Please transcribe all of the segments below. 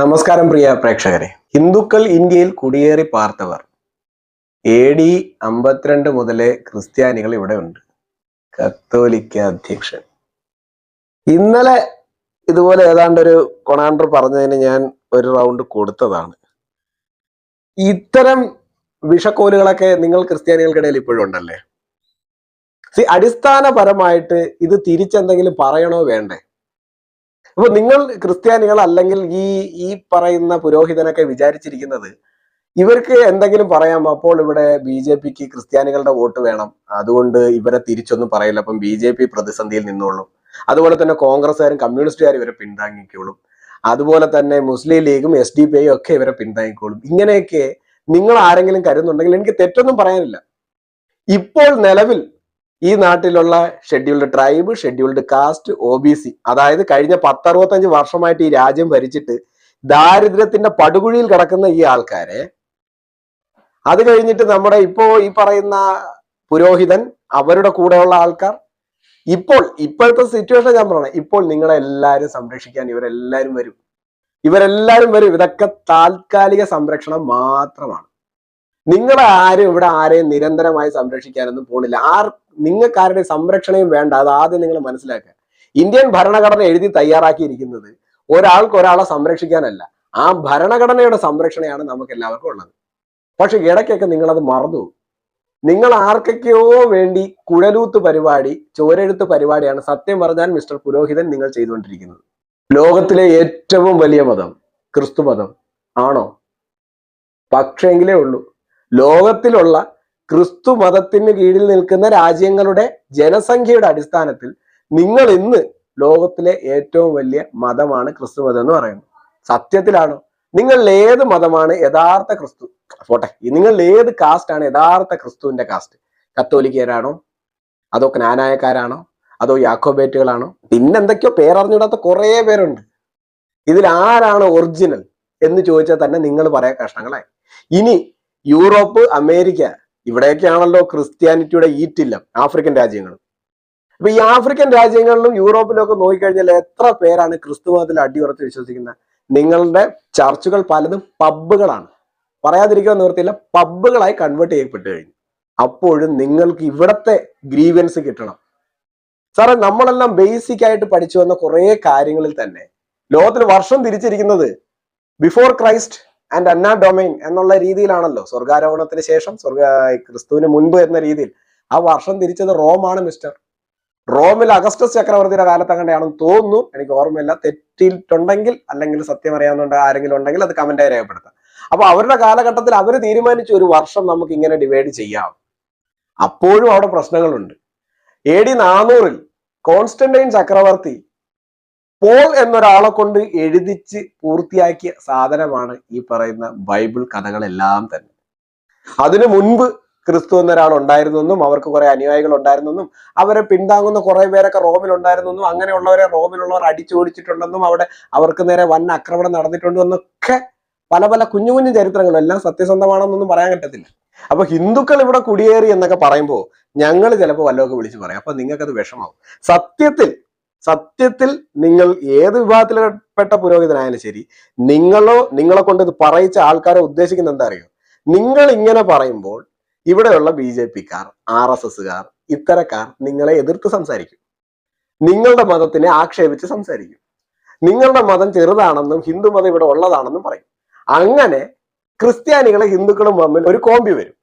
നമസ്കാരം പ്രിയ പ്രേക്ഷകരെ. ഹിന്ദുക്കൾ ഇന്ത്യയിൽ കുടിയേറി പാർത്തവർ. എ ഡി അമ്പത്തിരണ്ട് മുതലേ ക്രിസ്ത്യാനികൾ ഇവിടെ ഉണ്ട് കത്തോലിക്ക അധ്യക്ഷൻ. ഇന്നലെ ഇതുപോലെ ഏതാണ്ട് ഒരു കൊണാണ്ടർ പറഞ്ഞതിന് ഞാൻ ഒരു റൗണ്ട് കൊടുത്തതാണ്. ഇത്തരം വിഷക്കോലുകളൊക്കെ നിങ്ങൾ ക്രിസ്ത്യാനികൾക്കിടയിൽ ഇപ്പോഴും ഉണ്ടല്ലേ? സി അടിസ്ഥാനപരമായിട്ട് ഇത് തിരിച്ചെന്തെങ്കിലും പറയണോ വേണ്ടേ? അപ്പൊ നിങ്ങൾ ക്രിസ്ത്യാനികൾ അല്ലെങ്കിൽ ഈ ഈ പറയുന്ന പുരോഹിതനൊക്കെ വിചാരിച്ചിരിക്കുന്നത് ഇവർക്ക് എന്തെങ്കിലും പറയാം അപ്പോൾ ഇവിടെ ബി ജെ പിക്ക് ക്രിസ്ത്യാനികളുടെ വോട്ട് വേണം. അതുകൊണ്ട് ഇവരെ തിരിച്ചൊന്നും പറയില്ല. അപ്പം ബി ജെ പി പ്രതിസന്ധിയിൽ നിന്നോളും. അതുപോലെ തന്നെ കോൺഗ്രസ്സുകാരും കമ്മ്യൂണിസ്റ്റുകാരും ഇവരെ പിന്താങ്ങിക്കോളും. അതുപോലെ തന്നെ മുസ്ലിം ലീഗും എസ് ഡി പി ഐ ഒക്കെ ഇവരെ പിന്താങ്ങിക്കോളും. ഇങ്ങനെയൊക്കെ നിങ്ങൾ ആരെങ്കിലും കരുതുന്നുണ്ടെങ്കിൽ എനിക്ക് തെറ്റൊന്നും പറയാനില്ല. ഇപ്പോൾ നിലവിൽ ഈ നാട്ടിലുള്ള ഷെഡ്യൂൾഡ് ട്രൈബ് ഷെഡ്യൂൾഡ് കാസ്റ്റ് ഒ അതായത് കഴിഞ്ഞ പത്തറുപത്തഞ്ച് വർഷമായിട്ട് ഈ രാജ്യം ഭരിച്ചിട്ട് ദാരിദ്ര്യത്തിന്റെ പടുകുഴിയിൽ കിടക്കുന്ന ഈ ആൾക്കാരെ അത് കഴിഞ്ഞിട്ട് നമ്മുടെ ഇപ്പോ ഈ പറയുന്ന പുരോഹിതൻ അവരുടെ കൂടെയുള്ള ആൾക്കാർ ഇപ്പോൾ ഇപ്പോഴത്തെ സിറ്റുവേഷൻ ഞാൻ പറയണം ഇപ്പോൾ നിങ്ങളെ എല്ലാവരും സംരക്ഷിക്കാൻ ഇവരെല്ലാരും വരും. ഇവരെല്ലാരും വരും. ഇതൊക്കെ താൽക്കാലിക സംരക്ഷണം മാത്രമാണ്. നിങ്ങളെ ആരും ഇവിടെ ആരെയും നിരന്തരമായി സംരക്ഷിക്കാനൊന്നും പോണില്ല. ആർ നിങ്ങൾക്ക് ആരുടെ സംരക്ഷണയും വേണ്ട അത് ആദ്യം നിങ്ങൾ മനസ്സിലാക്കുക. ഇന്ത്യൻ ഭരണഘടന എഴുതി തയ്യാറാക്കിയിരിക്കുന്നത് ഒരാൾക്ക് ഒരാളെ സംരക്ഷിക്കാനല്ല. ആ ഭരണഘടനയുടെ സംരക്ഷണയാണ് നമുക്ക് എല്ലാവർക്കും ഉള്ളത്. പക്ഷെ ഇടയ്ക്കൊക്കെ നിങ്ങളത് മറന്നു നിങ്ങൾ ആർക്കൊക്കെയോ വേണ്ടി കുഴലൂത്ത് പരിപാടി ചോരെഴുത്ത് പരിപാടിയാണ് സത്യം പറഞ്ഞാൽ മിസ്റ്റർ പുരോഹിതൻ നിങ്ങൾ ചെയ്തുകൊണ്ടിരിക്കുന്നത്. ലോകത്തിലെ ഏറ്റവും വലിയ മതം ക്രിസ്തു മതം ആണോ? പക്ഷേങ്കിലേ ഉള്ളൂ. ലോകത്തിലുള്ള ക്രിസ്തു മതത്തിന് കീഴിൽ നിൽക്കുന്ന രാജ്യങ്ങളുടെ ജനസംഖ്യയുടെ അടിസ്ഥാനത്തിൽ നിങ്ങൾ ഇന്ന് ലോകത്തിലെ ഏറ്റവും വലിയ മതമാണ് ക്രിസ്തു മതം എന്ന് പറയുന്നത് സത്യത്തിലാണോ? നിങ്ങൾ ഏത് മതമാണ് യഥാർത്ഥ ക്രിസ്തു? പോട്ടെ നിങ്ങൾ ഏത് കാസ്റ്റ് ആണ് യഥാർത്ഥ ക്രിസ്തുവിന്റെ കാസ്റ്റ് കത്തോലിക്കരാണോ? അതോ ജ്ഞാനായക്കാരാണോ അതോ യാക്കോബേറ്റുകളാണോ? പിന്നെന്തൊക്കെയോ പേരറിഞ്ഞിടാത്ത കുറേ പേരുണ്ട്. ഇതിൽ ആരാണ് ഒറിജിനൽ എന്ന് ചോദിച്ചാൽ തന്നെ നിങ്ങൾ പറയാൻ കഷ്ണങ്ങളായി. ഇനി യൂറോപ്പ് അമേരിക്ക ഇവിടെയൊക്കെയാണല്ലോ ക്രിസ്ത്യാനിറ്റിയുടെ ഈറ്റില്ല ആഫ്രിക്കൻ രാജ്യങ്ങൾ അപ്പൊ ഈ ആഫ്രിക്കൻ രാജ്യങ്ങളിലും യൂറോപ്പിലും ഒക്കെ നോക്കിക്കഴിഞ്ഞാൽ എത്ര പേരാണ് ക്രിസ്തു മതത്തിൽ അടിയുറച്ച് വിശ്വസിക്കുന്നത്? നിങ്ങളുടെ ചർച്ചുകൾ പലതും പബ്ബുകളാണ്. പറയാതിരിക്കാൻ നിവൃത്തിയില്ല പബ്ബുകളായി കൺവേർട്ട് ചെയ്യപ്പെട്ട് കഴിഞ്ഞു. അപ്പോഴും നിങ്ങൾക്ക് ഇവിടത്തെ ഗ്രീവൻസ് കിട്ടണം. സാറേ നമ്മളെല്ലാം ബേസിക് ആയിട്ട് പഠിച്ചു വന്ന കുറെ കാര്യങ്ങളിൽ തന്നെ ലോകത്തിൽ വർഷം തിരിച്ചിരിക്കുന്നത് before Christ and anno domini എന്നുള്ള രീതിയിലാണല്ലോ സ്വർഗാരോഹണത്തിന് ശേഷം സ്വർഗ ക്രിസ്തുവിന് മുൻപ് എന്ന രീതിയിൽ ആ വർഷം തിരിച്ചത് റോമാണ് മിസ്റ്റർ. റോമിൽ അഗസ്റ്റസ് ചക്രവർത്തിയുടെ കാലത്ത് അങ്ങനെയാണെന്ന് തോന്നുന്നു. എനിക്ക് ഓർമ്മയില്ല. തെറ്റിയിട്ടുണ്ടെങ്കിൽ അല്ലെങ്കിൽ സത്യം അറിയാവുന്നുണ്ട് ആരെങ്കിലും ഉണ്ടെങ്കിൽ അത് കമന്റായി രേഖപ്പെടുത്താം. അപ്പൊ അവരുടെ കാലഘട്ടത്തിൽ അവർ തീരുമാനിച്ച ഒരു വർഷം നമുക്ക് ഇങ്ങനെ ഡിവൈഡ് ചെയ്യാം. അപ്പോഴും അവിടെ പ്രശ്നങ്ങളുണ്ട്. എ ഡി നാനൂറിൽ കോൺസ്റ്റന്റൈൻ ചക്രവർത്തി പോൾ എന്നൊരാളെ കൊണ്ട് എഴുതിച്ച് പൂർത്തിയാക്കിയ സാധനമാണ് ഈ പറയുന്ന ബൈബിൾ കഥകളെല്ലാം തന്നെ. അതിനു മുൻപ് ക്രിസ്തു എന്നൊരാൾ ഉണ്ടായിരുന്നെന്നും അവർക്ക് കുറെ അനുയായികൾ ഉണ്ടായിരുന്നെന്നും അവരെ പിന്താങ്ങുന്ന കുറെ പേരൊക്കെ റോമിൽ ഉണ്ടായിരുന്നെന്നും അങ്ങനെയുള്ളവരെ റോമിലുള്ളവർ അടിച്ചോടിച്ചിട്ടുണ്ടെന്നും അവിടെ അവർക്ക് നേരെ വൻ ആക്രമണം നടന്നിട്ടുണ്ടെന്നൊക്കെ പല പല കുഞ്ഞു കുഞ്ഞു ചരിത്രങ്ങളും. എല്ലാം സത്യസന്ധമാണെന്നൊന്നും പറയാൻ പറ്റത്തില്ല. അപ്പൊ ഹിന്ദുക്കൾ ഇവിടെ കുടിയേറി എന്നൊക്കെ പറയുമ്പോൾ ഞങ്ങൾ ചിലപ്പോൾ വല്ലതൊക്കെ വിളിച്ചു പറയാം. അപ്പൊ നിങ്ങൾക്കത് വിഷമാവും. സത്യത്തിൽ സത്യത്തിൽ നിങ്ങൾ ഏത് വിഭാഗത്തിൽപ്പെട്ട പുരോഹിതനായാലും ശരി നിങ്ങളോ നിങ്ങളെ കൊണ്ട് ഇത് പറയിച്ച ആൾക്കാരെ ഉദ്ദേശിക്കുന്ന എന്താ അറിയോ? നിങ്ങൾ ഇങ്ങനെ പറയുമ്പോൾ ഇവിടെയുള്ള ബി ജെ പിക്കാർ ആർ എസ് എസുകാർ ഇത്തരക്കാർ നിങ്ങളെ എതിർത്ത് സംസാരിക്കും. നിങ്ങളുടെ മതത്തിനെ ആക്ഷേപിച്ച് സംസാരിക്കും. നിങ്ങളുടെ മതം ചെറുതാണെന്നും ഹിന്ദു മതം ഇവിടെ ഉള്ളതാണെന്നും പറയും. അങ്ങനെ ക്രിസ്ത്യാനികളെ ഹിന്ദുക്കളും തമ്മിൽ ഒരു കോമ്പി വരും.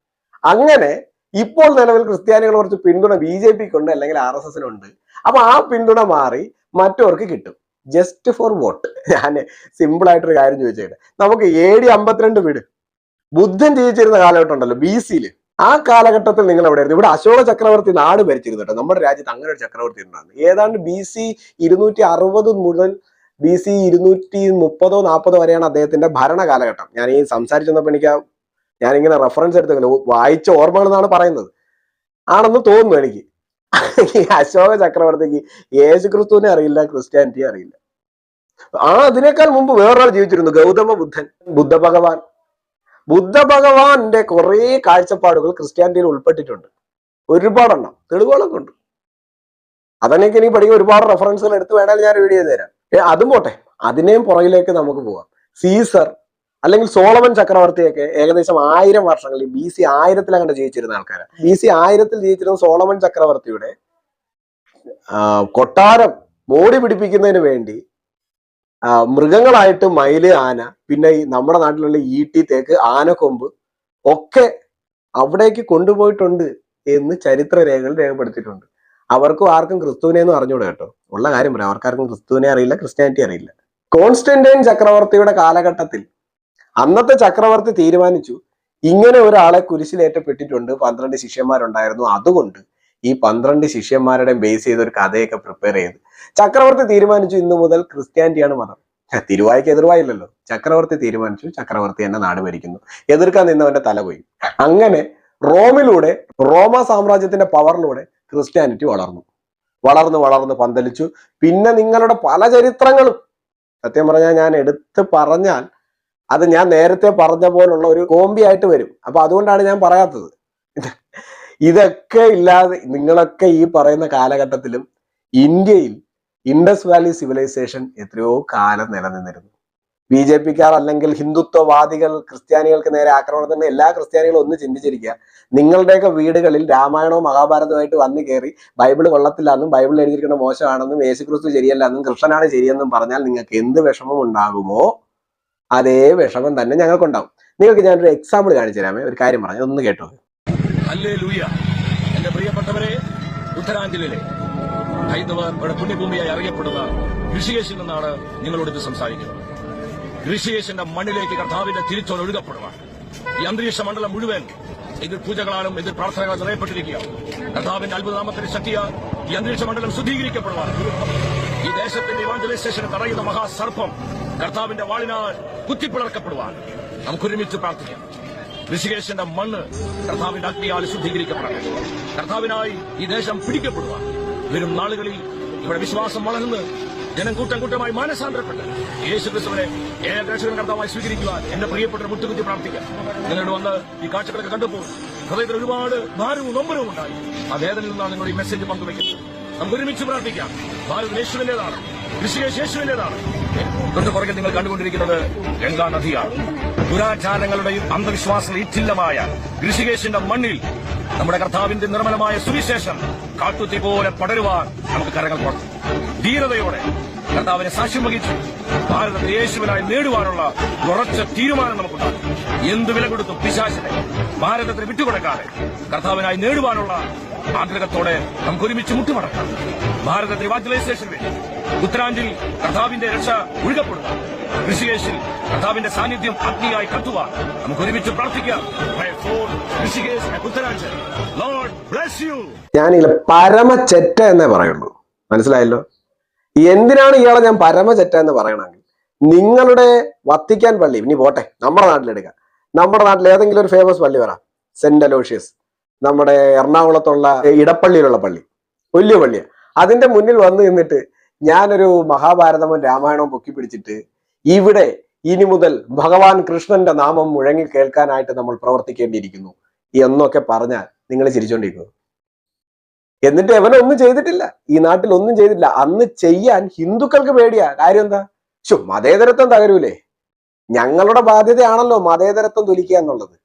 അങ്ങനെ ഇപ്പോൾ നിലവിൽ ക്രിസ്ത്യാനികൾ കുറച്ച് പിന്തുണ ബി ജെ പിക്ക് ഉണ്ട് അല്ലെങ്കിൽ ആർ എസ് എസിനുണ്ട് അപ്പൊ ആ പിന്തുണ മാറി മറ്റവർക്ക് കിട്ടും. ജസ്റ്റ് ഫോർ വോട്ട് ഞാൻ സിമ്പിൾ ആയിട്ടൊരു കാര്യം ചോദിച്ചേട്ടെ നമുക്ക് എ ഡി അമ്പത്തിരണ്ട് വീട്. ബുദ്ധൻ ജീവിച്ചിരുന്ന കാലഘട്ടം ഉണ്ടല്ലോ ബി സിയിൽ ആ കാലഘട്ടത്തിൽ നിങ്ങൾ എവിടെയായിരുന്നു ഇവിടെ അശോക ചക്രവർത്തി നാട് ഭരിച്ചിരുന്നു കേട്ടോ. നമ്മുടെ രാജ്യത്ത് അങ്ങനെ ഒരു ചക്രവർത്തി ഉണ്ടായിരുന്നു. ഏതാണ്ട് ബി സി ഇരുന്നൂറ്റി അറുപത് മുതൽ ബി സി ഇരുന്നൂറ്റി മുപ്പതോ നാൽപ്പതോ വരെയാണ് അദ്ദേഹത്തിന്റെ ഭരണ കാലഘട്ടം ഞാൻ ഈ സംസാരിച്ചു വന്നപ്പോൾ എനിക്ക് ഞാനിങ്ങനെ റെഫറൻസ് എടുത്തെങ്കിലും വായിച്ച ഓർമ്മകൾ എന്നാണ് പറയുന്നത്. ആണെന്ന് തോന്നുന്നു എനിക്ക്. അശോക ചക്രവർത്തിക്ക് യേശു ക്രിസ്തുവിനെ അറിയില്ല ക്രിസ്ത്യാനിറ്റി അറിയില്ല. ആ അതിനേക്കാൾ മുമ്പ് വേറൊരാൾ ജീവിച്ചിരുന്നു ഗൗതമ ബുദ്ധൻ ബുദ്ധ ഭഗവാൻ ബുദ്ധ ഭഗവാന്റെ കുറെ കാഴ്ചപ്പാടുകൾ ക്രിസ്ത്യാനിറ്റിയിൽ ഉൾപ്പെട്ടിട്ടുണ്ട്. ഒരുപാടെണ്ണം തെളിവുകളൊക്കെ ഉണ്ട്. അതാണെങ്കിൽ എനിക്ക് പഠിക്കാൻ ഒരുപാട് റെഫറൻസുകൾ എടുത്ത് വേണമെങ്കിൽ ഞാൻ വീഡിയോ തരാം. അതും പോട്ടെ അതിനെയും പുറകിലേക്ക് നമുക്ക് പോവാം. സീസർ അല്ലെങ്കിൽ സോളമൻ ചക്രവർത്തിയൊക്കെ ഏകദേശം ആയിരം വർഷങ്ങളിൽ ബി സി ആയിരത്തിൽ അങ്ങനെ ജീവിച്ചിരുന്ന ആൾക്കാരാണ് ബി സി ആയിരത്തിൽ ജീവിച്ചിരുന്ന സോളമൻ ചക്രവർത്തിയുടെ കൊട്ടാരം മോടി പിടിപ്പിക്കുന്നതിന് വേണ്ടി മൃഗങ്ങളായിട്ട് മയിൽ ആന പിന്നെ ഈ നമ്മുടെ നാട്ടിലുള്ള ഈട്ടി തേക്ക് ആനക്കൊമ്പ് ഒക്കെ അവിടേക്ക് കൊണ്ടുപോയിട്ടുണ്ട് എന്ന് ചരിത്ര രേഖകൾ രേഖപ്പെടുത്തിയിട്ടുണ്ട്. അവർക്കും ആർക്കും ക്രിസ്തുവിനെ ഒന്നും അറിഞ്ഞൂടെ കേട്ടോ. ഉള്ള കാര്യം പറയാം അവർക്കാർക്കും ക്രിസ്തുവിനെ അറിയില്ല ക്രിസ്ത്യാനിറ്റി അറിയില്ല. കോൺസ്റ്റന്റൈൻ ചക്രവർത്തിയുടെ കാലഘട്ടത്തിൽ അന്നത്തെ ചക്രവർത്തി തീരുമാനിച്ചു. ഇങ്ങനെ ഒരാളെ കുരിശിലേറ്റപ്പെട്ടിട്ടുണ്ട്. പന്ത്രണ്ട് ശിഷ്യന്മാരുണ്ടായിരുന്നു. അതുകൊണ്ട് ഈ പന്ത്രണ്ട് ശിഷ്യന്മാരുടെയും ബേസ് ചെയ്ത ഒരു കഥയൊക്കെ പ്രിപ്പയർ ചെയ്ത്. ചക്രവർത്തി തീരുമാനിച്ചു ഇന്നു മുതൽ ക്രിസ്ത്യാനിറ്റിയാണ് മതം. തിരുവായിക്ക് എതിർവായില്ലല്ലോ. ചക്രവർത്തി തീരുമാനിച്ചു ചക്രവർത്തി എന്നെ നാട് ഭരിക്കുന്നു. എതിർക്കാൻ നിന്നവന്റെ തല പോയി അങ്ങനെ റോമിലൂടെ റോമ സാമ്രാജ്യത്തിന്റെ പവറിലൂടെ ക്രിസ്ത്യാനിറ്റി വളർന്നു. വളർന്ന് വളർന്ന് പന്തലിച്ചു. പിന്നെ നിങ്ങളുടെ പല ചരിത്രങ്ങളും സത്യം പറഞ്ഞാൽ ഞാൻ എടുത്ത് പറഞ്ഞാൽ അത് ഞാൻ നേരത്തെ പറഞ്ഞ പോലുള്ള ഒരു കോമ്പി ആയിട്ട് വരും. അപ്പൊ അതുകൊണ്ടാണ് ഞാൻ പറയാത്തത്. ഇതൊക്കെ ഇല്ലാതെ നിങ്ങളൊക്കെ ഈ പറയുന്ന കാലഘട്ടത്തിലും ഇന്ത്യയിൽ ഇൻഡസ് വാലി സിവിലൈസേഷൻ എത്രയോ കാലം നിലനിന്നിരുന്നു. ബി ജെ പിക്കാർ അല്ലെങ്കിൽ ഹിന്ദുത്വവാദികൾ ക്രിസ്ത്യാനികൾക്ക് നേരെ ആക്രമണത്തിന് എല്ലാ ക്രിസ്ത്യാനികളും ഒന്ന് ചിന്തിച്ചിരിക്കുക. നിങ്ങളുടെയൊക്കെ വീടുകളിൽ രാമായണവും മഹാഭാരതവുമായിട്ട് വന്നു കയറി ബൈബിൾ കൊള്ളത്തില്ലെന്നും ബൈബിൾ എഴുതിയിരിക്കുന്ന മോശമാണെന്നും യേശുക്രിസ്തു ശരിയല്ലെന്നും കൃഷ്ണനാണ് ശരിയെന്നും പറഞ്ഞാൽ നിങ്ങൾക്ക് എന്ത് വിഷമം ഉണ്ടാകുമോ അതേ വിഷമം തന്നെ ഞങ്ങൾക്കുണ്ടാവും. നിങ്ങൾക്ക് ഞാനൊരു എക്സാമ്പിൾ കാണിച്ചു തരാമേ ഒരു കാര്യം പറഞ്ഞു ഒന്ന് കേട്ടോ. എന്റെ പ്രിയപ്പെട്ടവരെ ഉത്തരാഞ്ചലിലെ ഹൈന്ദവരുടെ പുണ്യഭൂമിയായി അറിയപ്പെടുന്ന ഋഷികേശിൽ നിന്നാണ് നിങ്ങളോട് ഇത് സംസാരിക്കുന്നത്. ഋഷികേശിന്റെ മണ്ണിലേക്ക് കർത്താവിന്റെ തിരിച്ചോട് ഒഴുകപ്പെടുവാൻ. ഈ അന്തരീക്ഷ മണ്ഡലം മുഴുവൻ എതിർ പൂജകളാലും എതിർ പ്രാർത്ഥനകളും നിറയപ്പെട്ടിരിക്കുക കർത്താവിന്റെ അത്ഭുതനാമത്തിന്റെ ശക്തിയാൽ ഈ അന്തരീക്ഷ മണ്ഡലം ശുദ്ധീകരിക്കപ്പെടുവാൻ. ഈ ദേശത്തിന്റെ ഇവാഞ്ചലൈസേഷനെ തടയുന്ന മഹാസർപ്പം കർത്താവിന്റെ വാളിനാൽ കുത്തിപ്പിളർക്കപ്പെടുവാൻ. നമുക്കൊരുമിച്ച് പ്രാർത്ഥിക്കാം. ഋഷികേശന്റെ മണ്ണ് കർത്താവിന്റെ അഗ്നിയാൽ ശുദ്ധീകരിക്കപ്പെടണം കർത്താവിനായി ഈ ദേശം പിടിക്കപ്പെടുവാൻ. വരും നാളുകളിൽ ഇവിടെ വിശ്വാസം വളർന്ന് ജനം കൂട്ടം കൂട്ടമായി മാനസാന്തരപ്പെട്ട് യേശു ക്രിസ്തുവിനെ ഏകദേശം കർത്താവായി സ്വീകരിക്കുവാൻ എന്റെ പ്രിയപ്പെട്ട മുട്ടുകുത്തി പ്രാർത്ഥിക്കാം. നിങ്ങളോട് വന്ന് ഈ കാഴ്ചകളൊക്കെ കണ്ടപ്പോൾ ഹൃദയത്തിൽ ഒരുപാട് ഭാരവും നൊമ്പരവും ഉണ്ടായി. ആ വേദനയിൽ നിന്നാണ് നിങ്ങൾ ഈ മെസ്സേജ് പങ്കുവയ്ക്കുന്നത്. നമുക്ക് ഒരുമിച്ച് പ്രാർത്ഥിക്കാം. ഭാരത് യേശുവിന്റേതാണ് ഋഷികേശ് യേശുവിന്റേതാണ് തൊട്ട് പുറകെ നിങ്ങൾ കണ്ടുകൊണ്ടിരിക്കുന്നത് ഗംഗാ നദിയാണ്. ദുരാചാരങ്ങളുടെയും അന്ധവിശ്വാസ ഇറ്റില്ലമായ ഋഷികേശിന്റെ മണ്ണിൽ നമ്മുടെ കർത്താവിന്റെ നിർമ്മലമായ സുവിശേഷം കാട്ടുത്തി പോലെ പടരുവാൻ നമുക്ക് കരങ്ങൾ കൊടുക്കും ധീരതയോടെ കർത്താവിനെ സാക്ഷ്യം വഹിച്ചു. ഭാരതത്തെ യേശുവിനായി നേടുവാനുള്ള ഉറച്ച തീരുമാനം നമുക്കുണ്ടാകും. എന്ത് വില കൊടുത്തും പിശാശിനെ ഭാരതത്തിന് വിട്ടുകൊടുക്കാതെ കർത്താവിനായി നേടുവാനുള്ള ആഗ്രഹത്തോടെ നമുക്ക് ഒരുമിച്ച് മുട്ടുമടക്കാം. ഭാരതത്തിന് വാജലൈസേഷൻ വേണ്ടി ഉത്തരാഞ്ചിൽ കർത്താവിന്റെ രക്ഷ ഒഴുകപ്പെടുക ഋഷികേശിൽ കർത്താവിന്റെ സാന്നിധ്യം അഗ്നിയായി കത്തുക നമുക്ക് ഒരുമിച്ച് പ്രാർത്ഥിക്കാം ഋഷികേശ് and ലോർഡ് യു ഞാനില്ല പരമചെറ്റ എന്നേ പറയുള്ളൂ. മനസ്സിലായല്ലോ? എന്തിനാണ് ഇയാളെ ഞാൻ പരമചെറ്റ എന്ന് പറയണമെങ്കിൽ? നിങ്ങളുടെ വത്തിക്കാൻ പള്ളി ഇനി പോട്ടെ നമ്മുടെ നാട്ടിലെടുക്കാം. നമ്മുടെ നാട്ടിൽ ഏതെങ്കിലും ഒരു ഫേമസ് പള്ളി പറ. സെന്റ് അലോഷ്യസ് നമ്മുടെ എറണാകുളത്തുള്ള ഇടപ്പള്ളിയിലുള്ള പള്ളി. വലിയ പള്ളിയാണ് അതിന്റെ മുന്നിൽ വന്നു നിന്നിട്ട് ഞാനൊരു മഹാഭാരതവും രാമായണവും പൊക്കി പിടിച്ചിട്ട് ഇവിടെ ഇനി മുതൽ ഭഗവാൻ കൃഷ്ണന്റെ നാമം മുഴങ്ങി കേൾക്കാനായിട്ട് നമ്മൾ പ്രവർത്തിക്കേണ്ടിയിരിക്കുന്നു എന്നൊക്കെ പറഞ്ഞാൽ നിങ്ങൾ ചിരിച്ചോണ്ടിരിക്കുന്നു എന്നിട്ട് അവനൊന്നും ചെയ്തിട്ടില്ല. ഈ നാട്ടിൽ ഒന്നും ചെയ്തിട്ടില്ല. അന്ന് ചെയ്യാൻ ഹിന്ദുക്കൾക്ക് പേടിയാ. കാര്യം എന്താ? ശോ മതേതരത്വം തകരൂലേ? ഞങ്ങളുടെ ബാധ്യതയാണല്ലോ മതേതരത്വം തുലിക്കുക എന്നുള്ളത്.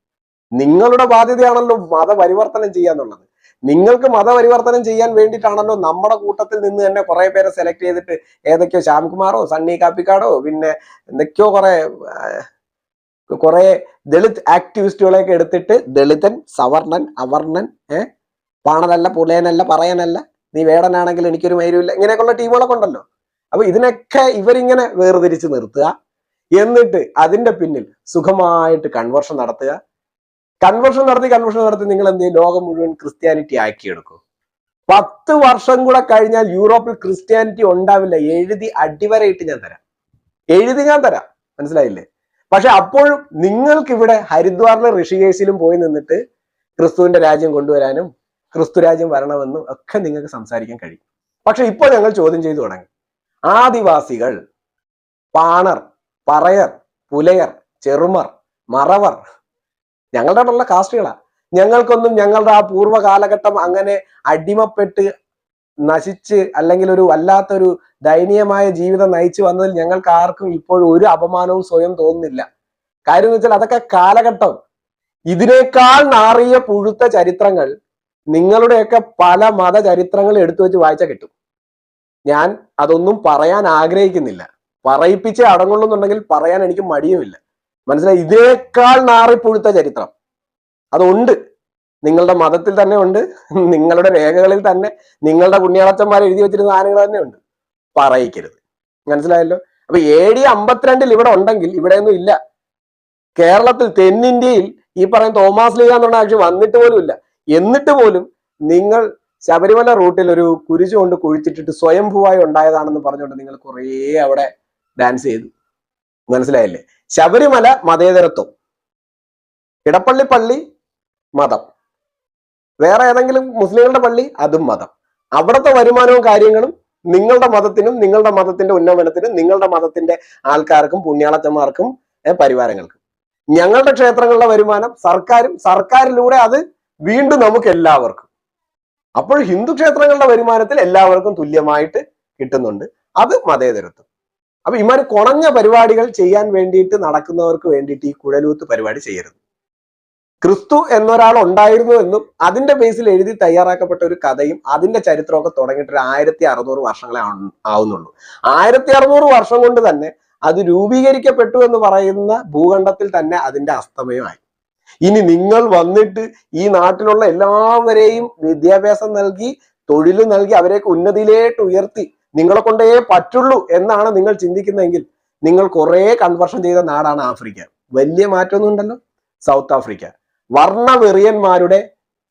നിങ്ങളുടെ ബാധ്യതയാണല്ലോ മതപരിവർത്തനം ചെയ്യുക എന്നുള്ളത്. നിങ്ങൾക്ക് മതപരിവർത്തനം ചെയ്യാൻ വേണ്ടിയിട്ടാണല്ലോ നമ്മുടെ കൂട്ടത്തിൽ നിന്ന് തന്നെ കുറെ പേരെ സെലക്ട് ചെയ്തിട്ട് ഏതൊക്കെയോ ശ്യാംകുമാറോ സണ്ണി കാപ്പിക്കാടോ പിന്നെ എന്തൊക്കെയോ കുറെ കുറെ ദളിത് ആക്ടിവിസ്റ്റുകളെയൊക്കെ എടുത്തിട്ട് ദളിതൻ സവർണൻ അവർണൻ ഏഹ് പാണലല്ല പുലയനല്ല പറയാനല്ല നീ വേടനാണെങ്കിൽ എനിക്കൊരു മൈരുമില്ല ഇങ്ങനെയൊക്കെയുള്ള ടീമുകളൊക്കെ ഉണ്ടല്ലോ. അപ്പൊ ഇതിനൊക്കെ ഇവരിങ്ങനെ വേർതിരിച്ച് നിർത്തുക. എന്നിട്ട് അതിന്റെ പിന്നിൽ സുഖമായിട്ട് കൺവേർഷൻ നടത്തുക. കൺവേർഷൻ നടത്തി കൺവേർഷൻ നടത്തി നിങ്ങൾ എന്ത് ലോകം മുഴുവൻ ക്രിസ്ത്യാനിറ്റി ആക്കിയെടുക്കും. പത്ത് വർഷം കൂടെ കഴിഞ്ഞാൽ യൂറോപ്പിൽ ക്രിസ്ത്യാനിറ്റി ഉണ്ടാവില്ല. എഴുതി അടിവരയിട്ട് ഞാൻ തരാം. എഴുതി ഞാൻ തരാം. മനസ്സിലായില്ലേ? പക്ഷെ അപ്പോഴും നിങ്ങൾക്ക് ഇവിടെ ഹരിദ്വാറിലും ഋഷികേശിലും പോയി നിന്നിട്ട് ക്രിസ്തുവിന്റെ രാജ്യം കൊണ്ടുവരാനും ക്രിസ്തു രാജ്യം വരണമെന്നും ഒക്കെ നിങ്ങൾക്ക് സംസാരിക്കാൻ കഴിയും. പക്ഷെ ഇപ്പോൾ ഞങ്ങൾ ചോദ്യം ചെയ്തു തുടങ്ങി. ആദിവാസികൾ പാണർ പറയർ പുലയർ ചെറുമർ മറവർ ഞങ്ങളുടെ ഉള്ള കാസ്റ്റുകളാ. ഞങ്ങൾക്കൊന്നും ഞങ്ങളുടെ ആ പൂർവ കാലഘട്ടം അങ്ങനെ അടിമപ്പെട്ട് നശിച്ച് അല്ലെങ്കിൽ ഒരു വല്ലാത്തൊരു ദയനീയമായ ജീവിതം നയിച്ചു വന്നതിൽ ഞങ്ങൾക്ക് ആർക്കും ഇപ്പോഴും ഒരു അപമാനവും സ്വയം തോന്നുന്നില്ല. കാര്യം എന്ന് വെച്ചാൽ അതൊക്കെ കാലഘട്ടം. ഇതിനേക്കാൾ നാറിയ പുഴുത്ത ചരിത്രങ്ങൾ നിങ്ങളുടെയൊക്കെ പല മത ചരിത്രങ്ങൾ എടുത്തു വെച്ച് വായിച്ച കിട്ടും. ഞാൻ അതൊന്നും പറയാൻ ആഗ്രഹിക്കുന്നില്ല. പറയിപ്പിച്ചേ അടങ്ങുള്ളൂ എന്നുണ്ടെങ്കിൽ പറയാൻ എനിക്ക് മടിയുമില്ല. മനസ്സിലായി? ഇതിനേക്കാൾ നാറിപ്പുഴുത്ത ചരിത്രം. അതുണ്ട്. നിങ്ങളുടെ മതത്തിൽ തന്നെ ഉണ്ട്. നിങ്ങളുടെ രേഖകളിൽ തന്നെ നിങ്ങളുടെ പുണ്യാളച്ചന്മാർ എഴുതി വെച്ചിരുന്ന സാധനങ്ങൾ തന്നെ ഉണ്ട്. പറയിക്കരുത്. മനസ്സിലായല്ലോ? അപ്പൊ എ ഡി അമ്പത്തിരണ്ടിൽ ഇവിടെ ഉണ്ടെങ്കിൽ ഇവിടെയൊന്നും ഇല്ല. കേരളത്തിൽ തെന്നിന്ത്യയിൽ ഈ പറയുന്ന തോമസ് ലീഗ എന്നുള്ള ആവശ്യം വന്നിട്ട് പോലും ഇല്ല. എന്നിട്ട് പോലും നിങ്ങൾ ശബരിമല റൂട്ടിൽ ഒരു കുരിശു കൊണ്ട് കുഴിച്ചിട്ടിട്ട് സ്വയംഭൂവായി ഉണ്ടായതാണെന്ന് പറഞ്ഞുകൊണ്ട് നിങ്ങൾ കുറേ അവിടെ ഡാൻസ് ചെയ്തു. മനസ്സിലായില്ലേ? ശബരിമല മതേതരത്വം. ഇടപ്പള്ളി പള്ളി മതം. വേറെ ഏതെങ്കിലും മുസ്ലിങ്ങളുടെ പള്ളി അതും മതം. അവിടുത്തെ വരുമാനവും കാര്യങ്ങളും നിങ്ങളുടെ മതത്തിനും നിങ്ങളുടെ മതത്തിന്റെ ഉന്നമനത്തിനും നിങ്ങളുടെ മതത്തിന്റെ ആൾക്കാർക്കും പുണ്യാളച്ചന്മാർക്കും ഏ, പരിവാരങ്ങൾക്കും. ഞങ്ങളുടെ ക്ഷേത്രങ്ങളുടെ വരുമാനം സർക്കാരും സർക്കാരിലൂടെ അത് വീണ്ടും നമുക്ക് എല്ലാവർക്കും. അപ്പോൾ ഹിന്ദു ക്ഷേത്രങ്ങളുടെ വരുമാനത്തിൽ എല്ലാവർക്കും തുല്യമായിട്ട് കിട്ടുന്നുണ്ട്. അത് മതേതരത്വം. അപ്പൊ ഇമാര് കുറഞ്ഞ പരിപാടികൾ ചെയ്യാൻ വേണ്ടിയിട്ട് നടക്കുന്നവർക്ക് വേണ്ടിയിട്ട് ഈ കുഴലൂത്ത് പരിപാടി ചെയ്യരുത്. ക്രിസ്തു എന്നൊരാൾ ഉണ്ടായിരുന്നു എന്നും അതിന്റെ ബേസിൽ എഴുതി തയ്യാറാക്കപ്പെട്ട ഒരു കഥയും അതിന്റെ ചരിത്രമൊക്കെ തുടങ്ങിയിട്ട് ഒരു ആയിരത്തി അറുന്നൂറ് വർഷങ്ങളെ ആവുന്നുള്ളൂ. ആയിരത്തി അറുന്നൂറ് വർഷം കൊണ്ട് തന്നെ അത് രൂപീകരിക്കപ്പെട്ടു എന്ന് പറയുന്ന ഭൂഖണ്ഡത്തിൽ തന്നെ അതിന്റെ അസ്തമയമായി. ഇനി നിങ്ങൾ വന്നിട്ട് ഈ നാട്ടിലുള്ള എല്ലാവരെയും വിദ്യാഭ്യാസം നൽകി തൊഴിൽ നൽകി അവരെയൊക്കെ ഉന്നതിയിലേക്ക് ഉയർത്തി നിങ്ങളെ കൊണ്ടേ പറ്റുള്ളൂ എന്നാണ് നിങ്ങൾ ചിന്തിക്കുന്നതെങ്കിൽ നിങ്ങൾ കുറേ കൺവർഷൻ ചെയ്ത നാടാണ് ആഫ്രിക്ക. വലിയ മാറ്റമൊന്നും ഉണ്ടല്ലോ സൗത്ത് ആഫ്രിക്ക. വർണവെറിയന്മാരുടെ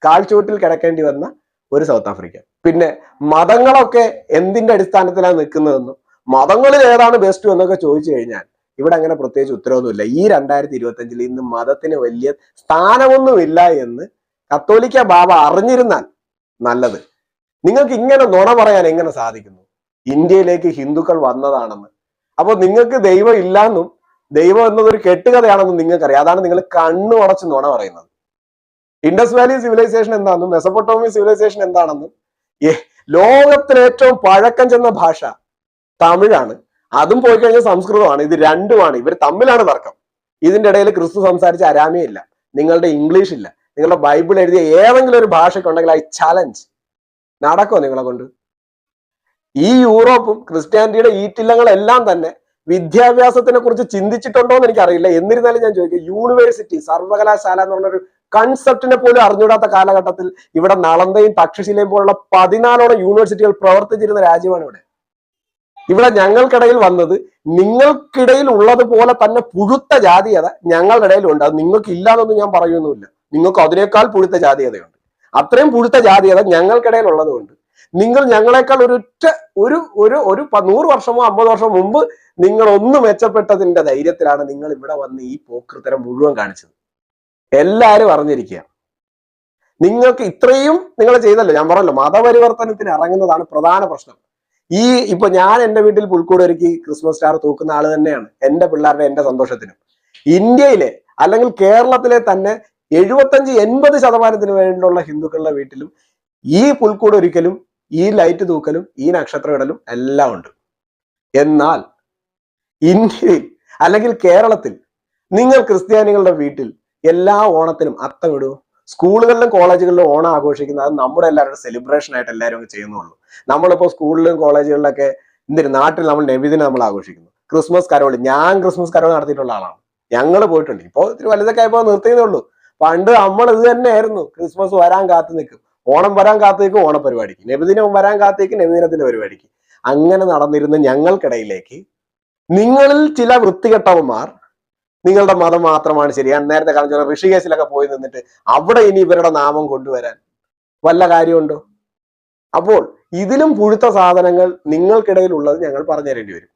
കാൽച്ചുവട്ടിൽ കിടക്കേണ്ടി വന്ന ഒരു സൗത്ത് ആഫ്രിക്ക. പിന്നെ മതങ്ങളൊക്കെ എന്തിന്റെ അടിസ്ഥാനത്തിലാണ് നിൽക്കുന്നതെന്നും? മതങ്ങളിൽ ഏതാണ് ബെസ്റ്റ് എന്നൊക്കെ ചോദിച്ചു കഴിഞ്ഞാൽ ഇവിടെ അങ്ങനെ പ്രത്യേകിച്ച് ഉത്തരവൊന്നുമില്ല. ഈ രണ്ടായിരത്തി ഇരുപത്തി അഞ്ചിൽ ഇന്ന് മതത്തിന് വലിയ സ്ഥാനമൊന്നുമില്ല എന്ന് കത്തോലിക്ക ബാബ അറിഞ്ഞിരുന്നാൽ നല്ലത്. നിങ്ങൾക്ക് ഇങ്ങനെ നുണ പറയാൻ എങ്ങനെ സാധിക്കുന്നു? ഇന്ത്യയിലേക്ക് ഹിന്ദുക്കൾ വന്നതാണെന്ന്. അപ്പോൾ നിങ്ങൾക്ക് ദൈവം ഇല്ലാന്നും ദൈവം എന്നതൊരു കെട്ടുകഥയാണെന്നും നിങ്ങൾക്കറിയാം. അതാണ് നിങ്ങൾ കണ്ണു അടച്ച് നോണ പറയുന്നത്. ഇൻഡസ് വാലി സിവിലൈസേഷൻ എന്താണെന്നും മെസപ്പൊട്ടോമി സിവിലൈസേഷൻ എന്താണെന്നും ലോകത്തിലെ ഏറ്റവും പഴക്കം ചെന്ന ഭാഷ തമിഴാണ്. അതും പോയി കഴിഞ്ഞാൽ സംസ്കൃതമാണ്. ഇത് രണ്ടുമാണ്. ഇവർ തമ്മിലാണ് തർക്കം. ഇതിന്റെ ഇടയിൽ ക്രിസ്തു സംസാരിച്ച അരാമിയ ഇല്ല. നിങ്ങളുടെ ഇംഗ്ലീഷ് ഇല്ല. നിങ്ങളുടെ ബൈബിൾ എഴുതിയ ഏതെങ്കിലും ഒരു ഭാഷയ്ക്ക് ഉണ്ടെങ്കിൽ ഐ ചാലഞ്ച്. നടക്കോ നിങ്ങളെ കൊണ്ട്? ഈ യൂറോപ്പും ക്രിസ്ത്യാനിറ്റിയുടെ ഈറ്റില്ലങ്ങളെല്ലാം തന്നെ വിദ്യാഭ്യാസത്തിനെ കുറിച്ച് ചിന്തിച്ചിട്ടുണ്ടോ എന്ന് എനിക്കറിയില്ല. എന്നിരുന്നാലും ഞാൻ ചോദിക്കും യൂണിവേഴ്സിറ്റി സർവകലാശാല എന്ന് പറഞ്ഞൊരു കൺസെപ്റ്റിനെ പോലും അറിഞ്ഞൂടാത്ത കാലഘട്ടത്തിൽ ഇവിടെ നളന്തയും തക്ഷശിലയും പോലുള്ള പതിനാലോളം യൂണിവേഴ്സിറ്റികൾ പ്രവർത്തിച്ചിരുന്ന രാജ്യമാണ് ഇവിടെ. ഇവിടെ ഞങ്ങൾക്കിടയിൽ വന്നത് നിങ്ങൾക്കിടയിൽ ഉള്ളതുപോലെ തന്നെ പുഴുത്ത ജാതീയത ഞങ്ങളുടെ ഇടയിലുണ്ട് അത് നിങ്ങൾക്ക് ഇല്ലാന്നൊന്നും ഞാൻ പറയുന്നില്ല നിങ്ങൾക്ക് അതിനേക്കാൾ പുഴുത്ത ജാതീയതയുണ്ട്. അത്രയും പുഴുത്ത ജാതീയത ഞങ്ങൾക്കിടയിൽ ഉള്ളതുകൊണ്ട് നിങ്ങൾ ഞങ്ങളെക്കാൾ ഒരു ഒരു ഒരു ഒരു നൂറ് വർഷമോ അമ്പത് വർഷം മുമ്പ് നിങ്ങൾ ഒന്ന് മെച്ചപ്പെട്ടതിന്റെ ധൈര്യത്തിലാണ് നിങ്ങൾ ഇവിടെ വന്ന് ഈ പോക്കൃത്തരം മുഴുവൻ കാണിച്ചത്. എല്ലാരും അറിഞ്ഞിരിക്കുക. നിങ്ങൾക്ക് ഇത്രയും നിങ്ങൾ ചെയ്തല്ലോ ഞാൻ പറഞ്ഞല്ലോ മതപരിവർത്തനത്തിന് ഇറങ്ങുന്നതാണ് പ്രധാന പ്രശ്നം. ഈ ഇപ്പൊ ഞാൻ എന്റെ വീട്ടിൽ പുൽക്കൂട് ഒരുക്കി ക്രിസ്മസ് സ്റ്റാർ തൂക്കുന്ന ആൾ തന്നെയാണ് എന്റെ പിള്ളേരുടെ എന്റെ സന്തോഷത്തിനും. ഇന്ത്യയിലെ അല്ലെങ്കിൽ കേരളത്തിലെ തന്നെ എഴുപത്തഞ്ച് എൺപത് ശതമാനത്തിന് വേണ്ടിയുള്ള ഹിന്ദുക്കളുടെ വീട്ടിലും ഈ പുൽക്കൂട് ഒരുക്കലും ഈ ലൈറ്റ് തൂക്കലും ഈ നക്ഷത്ര ഇടലും എല്ലാം ഉണ്ട്. എന്നാൽ ഇന്ത്യയിൽ അല്ലെങ്കിൽ കേരളത്തിൽ നിങ്ങൾ ക്രിസ്ത്യാനികളുടെ വീട്ടിൽ എല്ലാ ഓണത്തിനും അത്തം ഇടുമോ സ്കൂളുകളിലും കോളേജുകളിലും ഓണം ആഘോഷിക്കുന്നത് അത് നമ്മുടെ എല്ലാവരുടെ സെലിബ്രേഷൻ ആയിട്ട് എല്ലാവരും ചെയ്യുന്നുള്ളൂ. നമ്മളിപ്പോൾ സ്കൂളിലും കോളേജുകളിലൊക്കെ എന്തിന് നാട്ടിൽ നമ്മൾ നബിദിനം നമ്മൾ ആഘോഷിക്കുന്നു. ക്രിസ്മസ് കരോൾ ഞാൻ ക്രിസ്മസ് കരോൾ നടത്തിയിട്ടുള്ള ആളാണ്. ഞങ്ങൾ പോയിട്ടുണ്ട്. ഇപ്പോൾ ഇത്തിരി വലുതൊക്കെ ആയപ്പോൾ നിർത്തിയതേ ഉള്ളൂ. പണ്ട് നമ്മൾ ഇത് തന്നെയായിരുന്നു. ക്രിസ്മസ് വരാൻ കാത്തു നിൽക്കും. ഓണം വരാൻ കാത്തേക്ക് ഓണ ഓണപരിപാടിക്ക് നബിദിനം വരാൻ കാത്തേക്ക് നബിദിനത്തിന്റെ പരിപാടിക്ക്. അങ്ങനെ നടന്നിരുന്ന ഞങ്ങൾക്കിടയിലേക്ക് നിങ്ങളിൽ ചില വൃത്തികെട്ടവന്മാർ നിങ്ങളുടെ മതം മാത്രമാണ് ശരി. ഞാൻ നേരത്തെ കാണിച്ച ഋഷികേശിലൊക്കെ പോയി നിന്നിട്ട് അവിടെ ഇനി ഇവരുടെ നാമം കൊണ്ടുവരാൻ വല്ല കാര്യമുണ്ടോ? അപ്പോൾ ഇതിലും പുഴുത്ത സാധനങ്ങൾ നിങ്ങൾക്കിടയിൽ ഉള്ളത് ഞങ്ങൾ പറഞ്ഞു തരേണ്ടി വരും.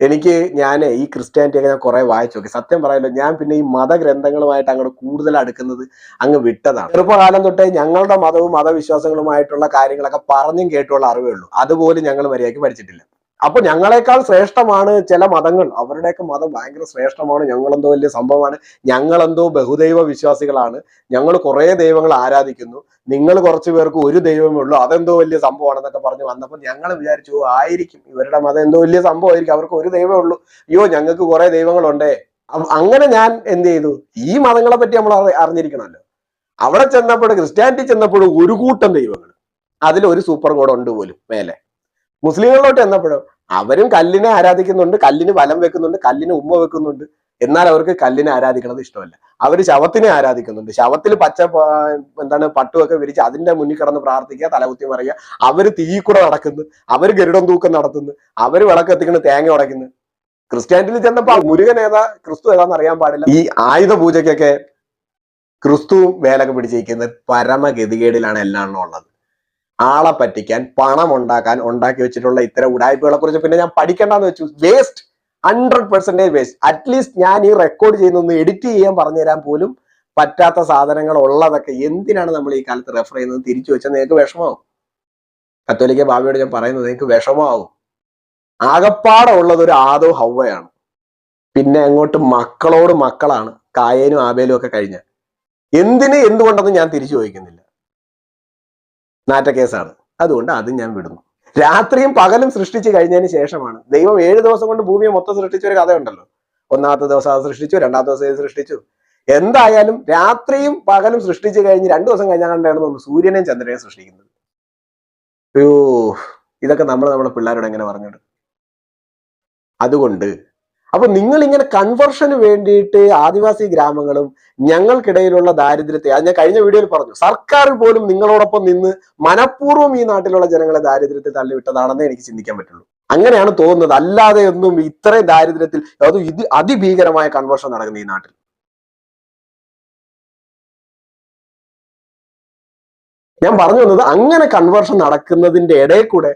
എനിക്ക് ഞാൻ ഈ ക്രിസ്ത്യാനിറ്റി ഞാൻ കുറെ വായിച്ചു നോക്കി. സത്യം പറയല്ലോ ഞാൻ പിന്നെ ഈ മതഗ്രന്ഥങ്ങളുമായിട്ട് അങ്ങോട്ട് കൂടുതൽ അടുക്കുന്നത് അങ്ങ് വിട്ടതാണ്. ചെറുപ്പകാലം തൊട്ടേ ഞങ്ങളുടെ മതവും മതവിശ്വാസങ്ങളുമായിട്ടുള്ള കാര്യങ്ങളൊക്കെ പറഞ്ഞും കേട്ടുള്ള അറിവേ ഉള്ളൂ. അതുപോലും ഞങ്ങൾ മര്യാദയ്ക്ക് പഠിച്ചിട്ടില്ല. അപ്പൊ ഞങ്ങളെക്കാൾ ശ്രേഷ്ഠമാണ് ചില മതങ്ങൾ. അവരുടെയൊക്കെ മതം ഭയങ്കര ശ്രേഷ്ഠമാണ്. ഞങ്ങളെന്തോ വലിയ സംഭവമാണ്. ഞങ്ങളെന്തോ ബഹുദൈവ വിശ്വാസികളാണ്. ഞങ്ങൾ കുറെ ദൈവങ്ങൾ ആരാധിക്കുന്നു. നിങ്ങൾ കുറച്ചു പേർക്ക് ഒരു ദൈവമേ ഉള്ളൂ. അതെന്തോ വലിയ സംഭവമാണെന്നൊക്കെ പറഞ്ഞു വന്നപ്പോൾ ഞങ്ങൾ വിചാരിച്ചു ആയിരിക്കും. ഇവരുടെ മതം എന്തോ വലിയ സംഭവമായിരിക്കും. അവർക്ക് ഒരു ദൈവമേ ഉള്ളൂ. അയ്യോ ഞങ്ങൾക്ക് കുറെ ദൈവങ്ങളുണ്ടേ. അങ്ങനെ ഞാൻ എന്ത് ചെയ്തു? ഈ മതങ്ങളെ പറ്റി നമ്മൾ അറിഞ്ഞിരിക്കണമല്ലോ. അവിടെ ചെന്നപ്പോൾ ക്രിസ്ത്യാനിറ്റി ചെന്നപ്പോൾ ഒരു കൂട്ടം ദൈവങ്ങൾ. അതിൽ ഒരു സൂപ്പർ ഗോഡ് ഉണ്ട് പോലും മേലെ. മുസ്ലിങ്ങളിലോട്ട് എന്നപ്പോഴും അവരും കല്ലിനെ ആരാധിക്കുന്നുണ്ട് കല്ലിന് വലം വെക്കുന്നുണ്ട് കല്ലിന് ഉമ്മ വെക്കുന്നുണ്ട്. എന്നാൽ അവർക്ക് കല്ലിനെ ആരാധിക്കുന്നത് ഇഷ്ടമല്ല. അവർ ശവത്തിനെ ആരാധിക്കുന്നുണ്ട്. ശവത്തിൽ പച്ച എന്താണ് പട്ടുമൊക്കെ വിരിച്ച് അതിന്റെ മുന്നിൽ കിടന്ന് പ്രാർത്ഥിക്കുക തലകുത്തി പറയുക അവർ തീ കൂടെ നടക്കുന്നു. അവർ ഗരുഡം തൂക്കം നടത്തുന്നു. വിളക്ക് വിളക്കെത്തിക്കുന്നു തേങ്ങ ഉടയ്ക്കുന്നു. ക്രിസ്ത്യാനിറ്റിയിൽ ചെന്നപ്പോ മുരുകൻ ഏതാ ക്രിസ്തു ഏതാന്ന് അറിയാൻ പാടില്ല. ഈ ആയുധ പൂജയ്ക്കൊക്കെ ക്രിസ്തു വേലൊക്കെ പിടിച്ചിരിക്കുന്നത് പരമഗതികേടിലാണ് എല്ലാം ഉള്ളത്. ആളെ പറ്റിക്കാൻ പണം ഉണ്ടാക്കാൻ ഉണ്ടാക്കി വെച്ചിട്ടുള്ള ഇത്തരം ഉടായ്പകളെ കുറിച്ച് പിന്നെ ഞാൻ പഠിക്കേണ്ടെന്ന് വെച്ചു. Waste hundred percentage waste at least ഞാൻ ഈ റെക്കോർഡ് ചെയ്യുന്നൊന്ന് എഡിറ്റ് ചെയ്യാൻ പറഞ്ഞു തരാൻ പോലും പറ്റാത്ത സാധനങ്ങൾ ഉള്ളതൊക്കെ എന്തിനാണ് നമ്മൾ ഈ കാലത്ത് റെഫർ ചെയ്യുന്നത്? തിരിച്ചു വെച്ചാൽ നിങ്ങൾക്ക് വിഷമാവും കത്തോലിക്ക ബാബയോട് ഞാൻ പറയുന്നത് നിങ്ങൾക്ക് വിഷമാവും ആകപ്പാടെ ഉള്ളത് ഒരു ആദോ ഹൗവയാണ് പിന്നെ അങ്ങോട്ട് മക്കളോട് മക്കളാണ്. കായേനും ആബേലും ഒക്കെ കഴിഞ്ഞ. എന്തിന് എന്തുകൊണ്ടെന്ന് ഞാൻ തിരിച്ചു ചോദിക്കുന്നില്ല. നാറ്റ കേസാണ് അതുകൊണ്ട് അത് ഞാൻ വിടുന്നു. രാത്രിയും പകലും സൃഷ്ടിച്ചു കഴിഞ്ഞതിന് ശേഷമാണ്. ദൈവം ഏഴ് ദിവസം കൊണ്ട് ഭൂമിയെ മൊത്തം സൃഷ്ടിച്ച ഒരു കഥയുണ്ടല്ലോ. ഒന്നാമത്തെ ദിവസം അത് സൃഷ്ടിച്ചു രണ്ടാമത്തെ ദിവസം ഇത് സൃഷ്ടിച്ചു. എന്തായാലും രാത്രിയും പകലും സൃഷ്ടിച്ചു കഴിഞ്ഞ് രണ്ടു ദിവസം കഴിഞ്ഞാൽ കണ്ടാണ് തോന്നുന്നു സൂര്യനെയും ചന്ദ്രനെയും സൃഷ്ടിക്കുന്നത്. ഇതൊക്കെ നമ്മൾ നമ്മുടെ പിള്ളേരോട് എങ്ങനെ പറഞ്ഞിട്ട് അതുകൊണ്ട് അപ്പൊ നിങ്ങൾ ഇങ്ങനെ കൺവെർഷന് വേണ്ടിയിട്ട് ആദിവാസി ഗ്രാമങ്ങളും ഞങ്ങൾക്കിടയിലുള്ള ദാരിദ്ര്യത്തെ അത് ഞാൻ കഴിഞ്ഞ വീഡിയോയിൽ പറഞ്ഞു സർക്കാർ പോലും നിങ്ങളോടൊപ്പം നിന്ന് മനഃപൂർവം ഈ നാട്ടിലുള്ള ജനങ്ങളെ ദാരിദ്ര്യത്തിൽ തള്ളിവിട്ടതാണെന്ന് എനിക്ക് ചിന്തിക്കാൻ പറ്റുള്ളൂ. അങ്ങനെയാണ് തോന്നുന്നത്. അല്ലാതെ ഒന്നും ഇത്രയും ദാരിദ്ര്യത്തിൽ അത് ഇത് അതിഭീകരമായ കൺവേർഷൻ നടക്കുന്ന ഈ നാട്ടിൽ. ഞാൻ പറഞ്ഞു വന്നത് അങ്ങനെ കൺവേർഷൻ നടക്കുന്നതിന്റെ ഇടയിൽ കൂടെ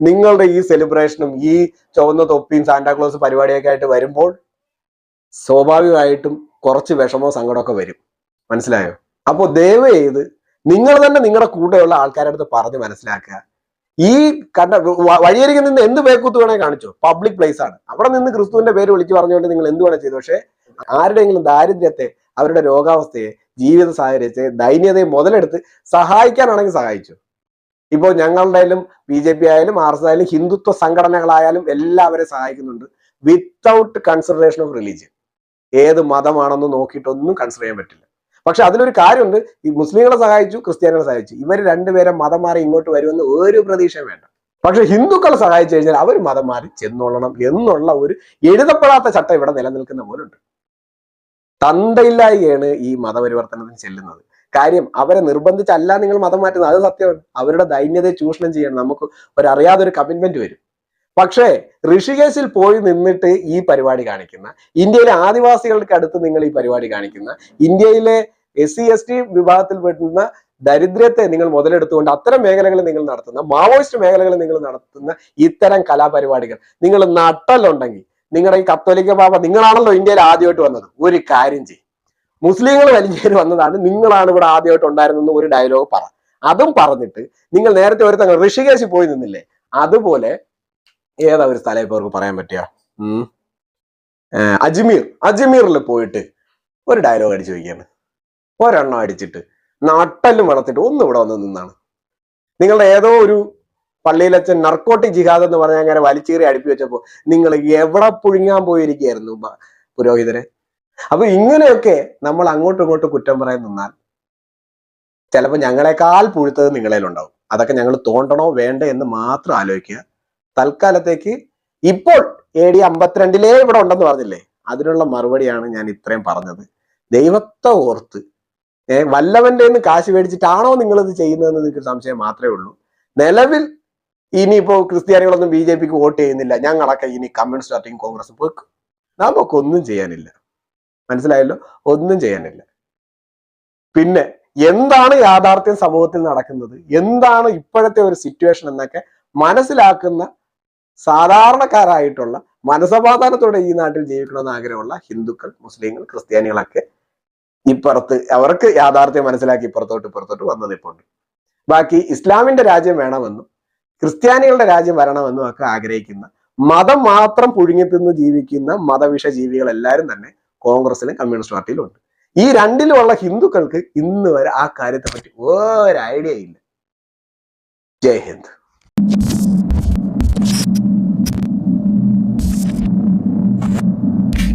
നിങ്ങളുടെ ഈ സെലിബ്രേഷനും ഈ ചുവന്ന തൊപ്പിയും സാന്റാക്ലോസ് പരിപാടിയൊക്കെ ആയിട്ട് വരുമ്പോൾ സ്വാഭാവികമായിട്ടും കുറച്ച് വിഷമോ സങ്കടമൊക്കെ വരും. മനസ്സിലായോ? അപ്പോൾ ദയവ് ചെയ്ത് നിങ്ങൾ തന്നെ നിങ്ങളുടെ കൂടെയുള്ള ആൾക്കാരുടെ അടുത്ത് പറഞ്ഞ് മനസ്സിലാക്കുക. ഈ കണ്ട വഴിയരികിൽ നിന്ന് എന്ത് പേക്കൂത്ത് വേണേ കാണിച്ചോ. പബ്ലിക് പ്ലേസ് ആണ്. അവിടെ നിന്ന് ക്രിസ്തുവിന്റെ പേര് വിളിച്ചു പറഞ്ഞുകൊണ്ട് നിങ്ങൾ എന്ത് വേണേ ചെയ്തു. പക്ഷേ ആരുടെയെങ്കിലും ദാരിദ്ര്യത്തെ അവരുടെ രോഗാവസ്ഥയെ ജീവിത സാഹചര്യത്തെ ദൈന്യതയെ മുതലെടുത്ത് സഹായിക്കാനാണെങ്കിൽ സഹായിച്ചു. ഇപ്പോൾ ഞങ്ങളുടെയും ബി ജെ പി ആയാലും ആർ എസ് ആയാലും ഹിന്ദുത്വ സംഘടനകളായാലും എല്ലാവരെ സഹായിക്കുന്നുണ്ട് വിത്തൗട്ട് കൺസിഡറേഷൻ ഓഫ് റിലീജിയൻ ഏത് മതമാണെന്ന് നോക്കിയിട്ടൊന്നും കൺസിഡർ ചെയ്യാൻ പറ്റില്ല. പക്ഷെ അതിലൊരു കാര്യമുണ്ട് ഈ മുസ്ലിങ്ങളെ സഹായിച്ചു ക്രിസ്ത്യാനികളെ സഹായിച്ചു. ഇവർ രണ്ടുപേരെ മതം മാറി ഇങ്ങോട്ട് വരുമെന്ന് ഒരു പ്രതീക്ഷയും വേണ്ട. പക്ഷെ ഹിന്ദുക്കളെ സഹായിച്ചു കഴിഞ്ഞാൽ അവർ മതം മാറി ചെന്നോളണം എന്നുള്ള ഒരു എഴുതപ്പെടാത്ത ചട്ടം ഇവിടെ നിലനിൽക്കുന്ന പോലുണ്ട്. തന്തയില്ലായികയാണ് ഈ മതപരിവർത്തനത്തിന് ചെല്ലുന്നത്. കാര്യം അവരെ നിർബന്ധിച്ചല്ല നിങ്ങൾ മതം മാറ്റുന്നത്. അത് സത്യമാണ് അവരുടെ ദൈന്യതയെ ചൂഷണം ചെയ്യണം. നമുക്ക് ഒരറിയാതെ ഒരു കമ്മിറ്റ്മെന്റ് വരും. പക്ഷേ ഋഷികേശിൽ പോയി നിന്നിട്ട് ഈ പരിപാടി കാണിക്കുന്ന ഇന്ത്യയിലെ ആദിവാസികൾക്ക് അടുത്ത് നിങ്ങൾ ഈ പരിപാടി കാണിക്കുന്ന ഇന്ത്യയിലെ എസ് സി എസ് ടി വിഭാഗത്തിൽ പെടുന്ന ദരിദ്രത്തെ നിങ്ങൾ മുതലെടുത്തുകൊണ്ട് അത്തരം മേഖലകൾ നിങ്ങൾ നടത്തുന്ന മാവോയിസ്റ്റ് മേഖലകൾ നിങ്ങൾ നടത്തുന്ന ഇത്തരം കലാപരിപാടികൾ നിങ്ങൾ നട്ടലുണ്ടെങ്കിൽ നിങ്ങളുടെ ഈ കത്തോലിക്ക ബാബ നിങ്ങളാണല്ലോ ഇന്ത്യയിൽ ആദ്യമായിട്ട് വന്നത്. ഒരു കാര്യം ചെയ്യും. മുസ്ലിങ്ങൾ വലിഞ്ഞേരി വന്നതാണ് നിങ്ങളാണ് ഇവിടെ ആദ്യമായിട്ട് ഉണ്ടായിരുന്നെന്ന് ഒരു ഡയലോഗ് പറ. അതും പറഞ്ഞിട്ട് നിങ്ങൾ നേരത്തെ ഒരു തങ്ങൾ ഋഷികേശിൽ പോയി നിന്നില്ലേ? അതുപോലെ ഏതാ ഒരു സ്ഥലം ഇപ്പൊ അവർക്ക് പറയാൻ പറ്റിയ? അജ്മീർ. അജ്മീറിൽ പോയിട്ട് ഒരു ഡയലോഗ് അടിച്ചു വയ്ക്കാണ്. ഒരെണ്ണം അടിച്ചിട്ട് നാട്ടല്ലും വളർത്തിട്ട് ഒന്നും ഇവിടെ വന്ന് നിന്നാണ്. നിങ്ങളുടെ ഏതോ ഒരു പള്ളിയിലച്ഛൻ നർക്കോട്ടിക് ജിഹാദ് എന്ന് പറഞ്ഞ അങ്ങനെ വലിച്ചീറി അടുപ്പി വെച്ചപ്പോ നിങ്ങൾ എവിടെ പുഴുങ്ങാൻ പോയിരിക്കുകയായിരുന്നു പുരോഹിതരെ? അപ്പൊ ഇങ്ങനെയൊക്കെ നമ്മൾ അങ്ങോട്ടും ഇങ്ങോട്ടും കുറ്റം പറയാൻ നിന്നാൽ ചിലപ്പോൾ ഞങ്ങളെക്കാൾ പുഴുത്തത് നിങ്ങളേലുണ്ടാവും. അതൊക്കെ ഞങ്ങൾ തോണ്ടണോ വേണ്ട എന്ന് മാത്രം ആലോചിക്കുക. തൽക്കാലത്തേക്ക് ഇപ്പോൾ എ ഡി അമ്പത്തിരണ്ടിലേ ഇവിടെ ഉണ്ടെന്ന് പറഞ്ഞില്ലേ? അതിനുള്ള മറുപടിയാണ് ഞാൻ ഇത്രയും പറഞ്ഞത്. ദൈവത്തെ ഓർത്ത് വല്ലവന്റെ നിന്ന് കാശ് മേടിച്ചിട്ടാണോ നിങ്ങൾ ഇത് ചെയ്യുന്നതെന്ന് നിങ്ങൾക്ക് സംശയം മാത്രമേ ഉള്ളൂ. നിലവിൽ ഇനിയിപ്പോ ക്രിസ്ത്യാനികളൊന്നും ബി ജെ പിക്ക് വോട്ട് ചെയ്യുന്നില്ല. ഞങ്ങളൊക്കെ ഇനി കമ്മ്യൂണിസ്റ്റ് പാർട്ടിയും കോൺഗ്രസും വെക്കും നമുക്കൊന്നും ചെയ്യാനില്ല. മനസ്സിലായല്ലോ? ഒന്നും ചെയ്യാനില്ല. പിന്നെ എന്താണ് യാഥാർത്ഥ്യം സമൂഹത്തിൽ നടക്കുന്നത്? എന്താണ് ഇപ്പോഴത്തെ ഒരു സിറ്റുവേഷൻ എന്നൊക്കെ മനസ്സിലാക്കുന്ന സാധാരണക്കാരായിട്ടുള്ള മനസമാധാനത്തോടെ ഈ നാട്ടിൽ ജീവിക്കണമെന്ന് ആഗ്രഹമുള്ള ഹിന്ദുക്കൾ മുസ്ലിങ്ങൾ ക്രിസ്ത്യാനികളൊക്കെ ഇപ്പുറത്ത് അവർക്ക് യാഥാർത്ഥ്യം മനസ്സിലാക്കി ഇപ്പുറത്തോട്ട് ഇപ്പുറത്തോട്ട് വന്നു നിൽപ്പുണ്ട്. ബാക്കി ഇസ്ലാമിന്റെ രാജ്യം വേണമെന്നും ക്രിസ്ത്യാനികളുടെ രാജ്യം വരണമെന്നും ഒക്കെ ആഗ്രഹിക്കുന്ന മതം മാത്രം പുഴുങ്ങി തിന്ന് ജീവിക്കുന്ന മതവിഷ ജീവികൾ എല്ലാവരും തന്നെ കോൺഗ്രസിലും കമ്മ്യൂണിസ്റ്റ് പാർട്ടിയിലും ഉണ്ട് ഈ രണ്ടിലുമുള്ള ഹിന്ദുക്കൾക്ക് ഇന്ന് വരെ ആ കാര്യത്തെ പറ്റി ഒരു ഐഡിയ ഇല്ല. ജയ് ഹിന്ദ്.